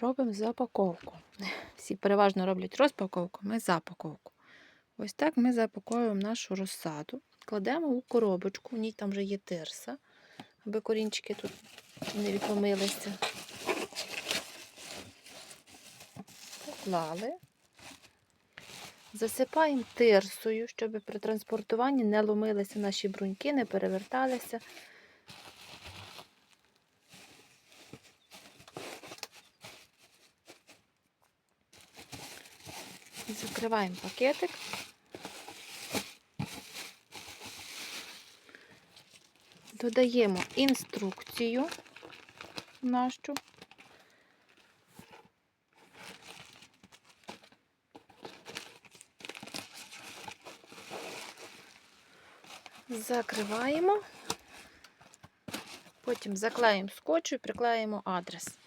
робимо запаковку. Всі переважно роблять розпаковку, ми запаковку. Ось так ми запаковуємо нашу розсаду, кладемо у коробочку, в ній там вже є тирса, аби корінчики тут не відломилися. Поклали. Засипаємо тирсою, щоб при транспортуванні не ломилися наші бруньки, не переверталися. Закриваємо пакетик. Додаємо інструкцію нашу. Закриваємо, потім заклеїмо скотчу і приклеїмо адрес.